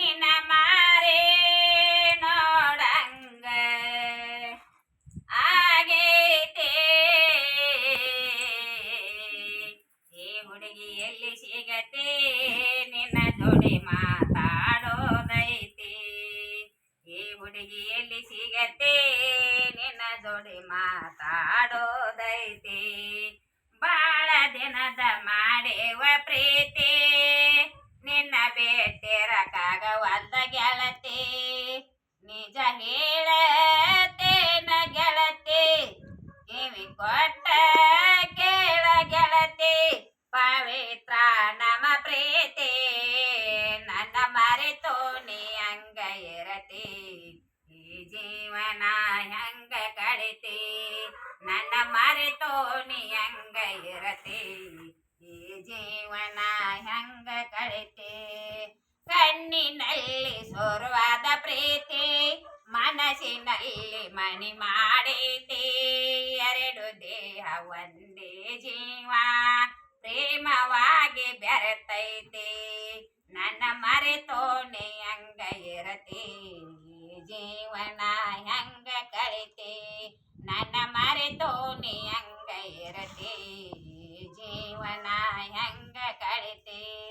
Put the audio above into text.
ನಿನ್ನ ಮಾರೇ ನೋಡಂಗ. ಆಗೈತೆ. ಈ ನಿನ್ನ ಜೋಡಿ ಮಾತಾಡೋದೈತಿ. ಈ ನಿನ್ನ ಜೋಡಿ ಮಾತಾಡೋದೈತಿ. ಬಾಳ ದಿನದ ಮಾಡೇವ ಭೇಟಿರಕ್ಕಾಗವಲ್ದ ಗೆಳತಿ ನಿಜ ಹೇಳತೇನ ಗೆಳತಿ ಕಿವಿ ಕೊಟ್ಟ ಕೇಳ ಗೆಳತಿ ಪವಿತ್ರ ನಮ ಪ್ರೀತಿ, ನನ್ನ ಮರೆತು ನೀ ಹಂಗ ಇರತಿ. ಈ ಜೀವನ ಹಂಗ ಕಳಿತಿ? ನನ್ನ ಮರೆತು ನೀ ಹಂಗ ಇರತಿ. ಈ ಜೀವನ ಹಂಗ ಕಳಿತಿ? ಕಣ್ಣಿನಲ್ಲಿ ಸೋರುವಾದ ಪ್ರೀತಿ, ಮನಸ್ಸಿನಲ್ಲಿ ಮನಿ ಮಾಡೈತಿ ಎರಡು ದೇಹ ಒಂದೇ ಜೀವ, ಪ್ರೇಮವಾಗಿ ಬೆರೆತೈತಿ. ನನ್ನ ಮರೆತೋಣೆ ಹಂಗ ಇರತಿ ಜೀವನ ಹಂಗ ಕಳಿತಿ. ನನ್ನ ಮರೆತೋಣೆ ಹಂಗ ಇರತಿ ಜೀವನ ಹಂಗ ಕಳಿತಿ.